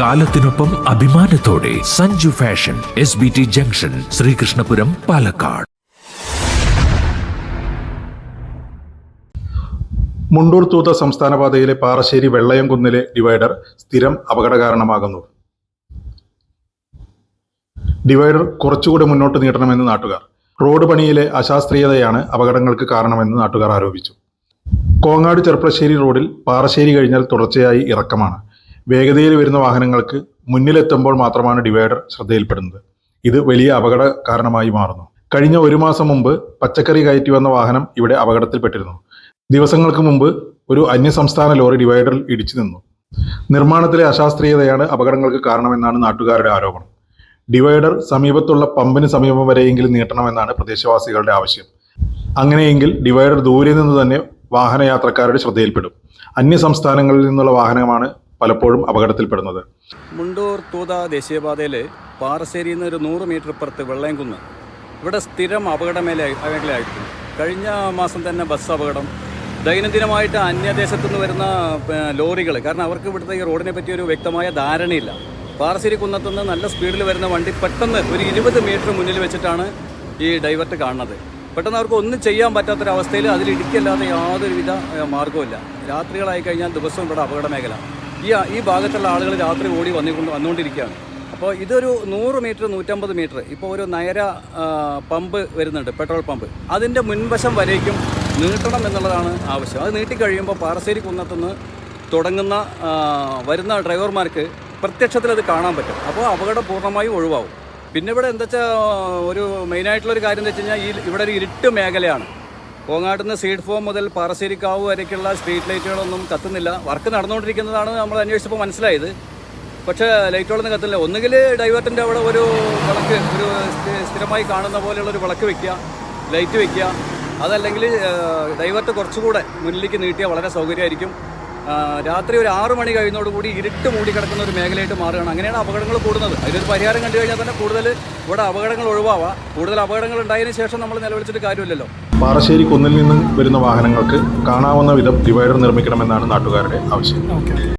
കാലത്തിനൊപ്പം അഭിമാനത്തോടെ Sanju fashion S B T junction Sreekrishnapuram Palakkad. Mundur Thootha സംസ്ഥാന പാതയിലെ പാറശ്ശേരി വെള്ളയംകുന്നിലെ ഡിവൈഡർ സ്ഥിരം അപകട കാരണമാകുന്നു ഡിവൈഡർ കുറച്ചുകൂടി മുന്നോട്ട് നീട്ടണമെന്ന് നാട്ടുകാർ. റോഡ് പണിയിലെ അശാസ്ത്രീയതയാണ് അപകടങ്ങൾക്ക് കാരണമെന്ന് നാട്ടുകാർ ആരോപിച്ചു. കോങ്ങാട് ചെർപ്പളശ്ശേരി റോഡിൽ പാറശ്ശേരി കഴിഞ്ഞാൽ തുടർച്ചയായി ഇറക്കമാണ്. വേഗതയിൽ വരുന്ന വാഹനങ്ങൾക്ക് മുന്നിലെത്തുമ്പോൾ മാത്രമാണ് ഡിവൈഡർ ശ്രദ്ധയിൽപ്പെടുന്നത്. ഇത് വലിയ അപകട കാരണമായി മാറുന്നു. കഴിഞ്ഞ ഒരു മാസം മുമ്പ് പച്ചക്കറി കയറ്റി വന്ന വാഹനം ഇവിടെ അപകടത്തിൽപ്പെട്ടിരുന്നു. ദിവസങ്ങൾക്ക് മുമ്പ് ഒരു അന്യസംസ്ഥാന ലോറി ഡിവൈഡറിൽ ഇടിച്ചു നിന്നു. നിർമ്മാണത്തിലെ അശാസ്ത്രീയതയാണ് അപകടങ്ങൾക്ക് കാരണമെന്നാണ് നാട്ടുകാരുടെ ആരോപണം. ഡിവൈഡർ സമീപത്തുള്ള പമ്പിന് സമീപം വരെയെങ്കിലും നീട്ടണമെന്നാണ് പ്രദേശവാസികളുടെ ആവശ്യം. അങ്ങനെയെങ്കിൽ ഡിവൈഡർ ദൂരെ നിന്ന് തന്നെ വാഹനയാത്രക്കാരുടെ ശ്രദ്ധയിൽപ്പെടും. അന്യ സംസ്ഥാനങ്ങളിൽ നിന്നുള്ള വാഹനമാണ് പലപ്പോഴും അപകടത്തിൽപ്പെടുന്നത്. മുണ്ടൂർ തൂത ദേശീയപാതയിൽ പാറശ്ശേരിയിൽ നിന്ന് ഒരു നൂറ് മീറ്റർ ഇപ്പുറത്ത് വെള്ളയംകുന്ന് ഇവിടെ സ്ഥിരം അപകട മേല മേഖലയായിട്ടുണ്ട് കഴിഞ്ഞ മാസം തന്നെ ബസ് അപകടം. ദൈനംദിനമായിട്ട് അന്യദേശത്തു നിന്ന് വരുന്ന ലോറികൾ കാരണം അവർക്ക് ഇവിടുത്തെ ഈ റോഡിനെ പറ്റി ഒരു വ്യക്തമായ ധാരണയില്ല. പാറശ്ശേരി കുന്നത്തുനിന്ന് നല്ല സ്പീഡിൽ വരുന്ന വണ്ടി പെട്ടെന്ന് ഒരു ഇരുപത് മീറ്റർ മുന്നിൽ വെച്ചിട്ടാണ് ഈ ഡൈവർട്ട് കാണുന്നത്. പെട്ടെന്ന് അവർക്ക് ഒന്നും ചെയ്യാൻ പറ്റാത്തൊരവസ്ഥയിൽ അതിൽ ഇടുക്കിയല്ലാതെ യാതൊരുവിധ ഏഹ്, മാർഗവുമില്ല. രാത്രികളായി കഴിഞ്ഞാൽ ദിവസവും ഇവിടെ അപകട മേഖല ഈ ഈ ഭാഗത്തുള്ള ആളുകൾ രാത്രി ഓടി വന്നിക്കൊണ്ട് വന്നുകൊണ്ടിരിക്കുകയാണ്. അപ്പോൾ ഇതൊരു നൂറ് മീറ്റർ നൂറ്റമ്പത് മീറ്റർ. ഇപ്പോൾ ഒരു നയര പമ്പ് വരുന്നുണ്ട് പെട്രോൾ പമ്പ്. അതിന്റെ മുൻവശം വരേക്കും നീട്ടണം എന്നുള്ളതാണ് ആവശ്യം. അത് നീട്ടിക്കഴിയുമ്പോൾ പാറശ്ശേരി കുന്നത്തുനിന്ന് തുടങ്ങുന്ന വരുന്ന ഡ്രൈവർമാർക്ക് പ്രത്യക്ഷത്തിൽ അത് കാണാൻ പറ്റും. അപ്പോൾ അപകടം പൂർണമായും ഒഴിവാകും. പിന്നെ ഇവിടെ എന്താ വെച്ചാൽ ഒരു മെയിനായിട്ടുള്ളൊരു കാര്യം എന്താ വെച്ച് കഴിഞ്ഞാൽ ഈ ഇവിടെ ഒരു ഇരുട്ട് മേഖലയാണ്. കോങ്ങാട്ടുനിന്ന് സീഡ് ഫോം മുതൽ പാറശ്ശേരിക്കാവ് വരയ്ക്കുള്ള സ്ട്രീറ്റ് ലൈറ്റുകളൊന്നും കത്തുന്നില്ല. വർക്ക് നടന്നുകൊണ്ടിരിക്കുന്നതാണ് നമ്മൾ അന്വേഷിച്ചപ്പോൾ മനസ്സിലായത്. പക്ഷേ ലൈറ്റുകളൊന്നും കത്തുന്നില്ല. ഒന്നുകിൽ ഡൈവേർട്ടിന്റെ അവിടെ ഒരു വിളക്ക് ഒരു സ്ഥിരമായി കാണുന്ന പോലെയുള്ളൊരു വിളക്ക് വെക്കുക ലൈറ്റ് വെക്കുക. അതല്ലെങ്കിൽ ഡൈവേർട്ട് കുറച്ചുകൂടെ മുന്നിലേക്ക് നീട്ടിയാൽ വളരെ സൗകര്യമായിരിക്കും. രാത്രി ഒരു ആറ് മണി കഴിയുന്നതോടുകൂടി ഇരുട്ട് മൂടി കിടക്കുന്ന ഒരു മേഖലയായിട്ട് മാറുകയാണ്. അങ്ങനെയാണ് അപകടങ്ങൾ കൂടുന്നത്. അതിനൊരു പരിഹാരം കണ്ടു കഴിഞ്ഞാൽ തന്നെ കൂടുതൽ ഇവിടെ അപകടങ്ങൾ ഒഴിവാവാം. കൂടുതൽ അപകടങ്ങൾ ഉണ്ടായതിനു ശേഷം നമ്മൾ നിലവിളിച്ചിട്ട് കാര്യമില്ലല്ലോ. പാറശ്ശേരി കുന്നിൽ നിന്ന് വരുന്ന വാഹനങ്ങൾക്ക് കാണാവുന്ന വിധം ഡിവൈഡർ നിർമ്മിക്കണമെന്നാണ് നാട്ടുകാരുടെ ആവശ്യം.